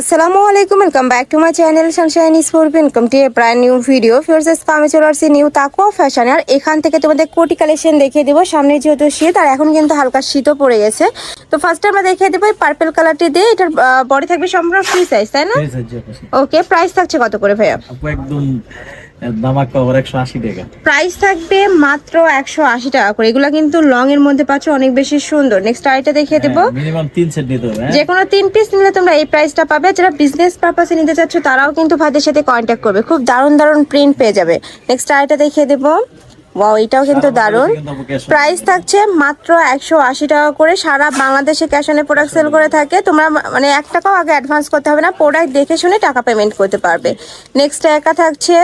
আসসালামু আলাইকুম welcome back to my channel sunshine sport income to a প্রায় new video ফিরসেস কামে চলে আসছি নিউ তাকুয়া ফ্যাশন আর এখান থেকে তোমাদের কোটি কালেকশন দেখিয়ে দেবো। সামনে যেহেতু শীত আর এখন কিন্তু হালকা শীতও পড়ে গেছে। তো ফার্স্টে আমরা দেখিয়ে দেবো এই পার্পেল কালারটি দিয়ে। এটার বডি থাকবে সম্পূর্ণ ফ্রি সাইজ তাই না। ওকে প্রাইস থাকছে কত করে ভাইয়া? একদম টাকা। প্রাইস থাকবে মাত্র একশো আশি টাকা করে। এগুলো কিন্তু লং এর মধ্যে পাচ্ছ অনেক বেশি সুন্দর। নেক্সট আইটা দেখিয়ে দেবো। মিনিমাম তিন সেট নিতে হবে? যে কোনো পিস নিলে তোমরা এই প্রাইসটা পাবে। যারা বিজনেস পারপাসে নিতে চাচ্ছ তারাও কিন্তু ভাইদের সাথে করবে। খুব দারুণ দারুণ প্রিন্ট পেয়ে যাবে। নেক্সট আইটা দেখিয়ে দেবো। ওয়াও এটাও কিন্তু দারুণ। প্রাইস থাকছে মাত্র একশো আশি টাকা করে। সারা বাংলাদেশে ক্যাশ অনে প্রোডাক্ট সেল করে থাকে। তোমরা মানে এক টাকাও আগে অ্যাডভান্স করতে হবে না। প্রোডাক্ট দেখে শুনে টাকা পেমেন্ট করতে পারবে। নেক্সট একা থাকছে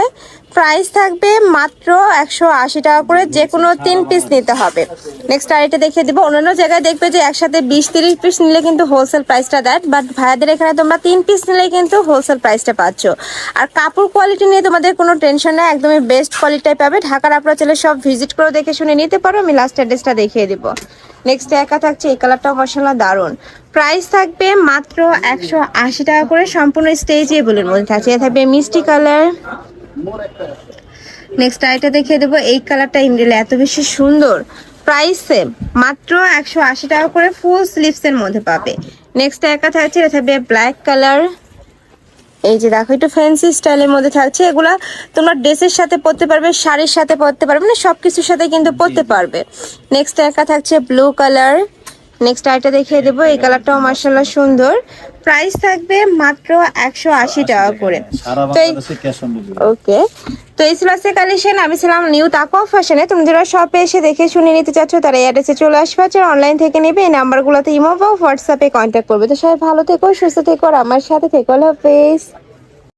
প্রাইস থাকবে মাত্র একশো আশি টাকা করে যে কোনো তিন পিস নিতে হবে। নেক্সট আরেকটা দেখিয়ে দেবো। অন্যান্য জায়গায় দেখবে যে একসাথে বিশ তিরিশ পিস নিলে কিন্তু হোলসেল প্রাইসটা দেয় বাট ভাইয়াদের এখানে তোমরা তিন পিস নিলে কিন্তু হোলসেল প্রাইসটা পাচ্ছ। আর কাপড় কোয়ালিটি নিয়ে তোমাদের কোনো টেনশন নেই, একদমই বেস্ট কোয়ালিটিটাই পাবে। ঢাকার আপনারা চলে সব ভিজিট করে দেখে শুনে নিতে পারো। আমি লাস্ট অ্যাড্রেসটা দেখিয়ে দিব। নেক্সট একা থাকছে, এই কালারটাও মশলা দারুণ। প্রাইস থাকবে মাত্র একশো আশি টাকা করে, সম্পূর্ণ স্টেজেবলের মধ্যে থাকছে। থাকবে মিষ্টি কালার নেক্সট আইটা দেখিয়ে দেবো এই কালারটা ইন্ডিয়ালে এত বেশি সুন্দর। প্রাইস সেম মাত্র একশো আশি টাকা করে ফুল স্লিভসের মধ্যে পাবে। নেক্সট একা থাকছে এটা থাকবে ব্ল্যাক কালার এই যে দেখো একটু ফ্যান্সি স্টাইলের মধ্যে থাকছে। এগুলা তোমরা ড্রেসের সাথে পরতে পারবে শাড়ির সাথে পরতে পারবে মানে সব কিছুর সাথে কিন্তু পরতে পারবে। নেক্সট একা থাকছে ব্লু কালার নেক্সট আইটা দেখিয়ে দেবো এই কালারটাও মার্শাল্লাহ সুন্দর। প্রাইস থাকবে মাত্র একশো আশি টাকা করে। ওকে। তো এই ছিল আজকে কালেকশন আমি ছিলাম নিউ তাকুয়া ফ্যাশনে তুমি যারা শপে এসে দেখে শুনে নিতে চাচ্ছ তারা এই অ্যাড্রেসে চলে আসবে। আর অনলাইন থেকে নেবে এই নাম্বারগুলোতে ইমো বা হোয়াটসঅ্যাপে কন্ট্যাক্ট করবে। তো সবাই ভালো থেকো সুস্থ থেকো আর আমার সাথে থেকো। আল্লাহ হাফেজ।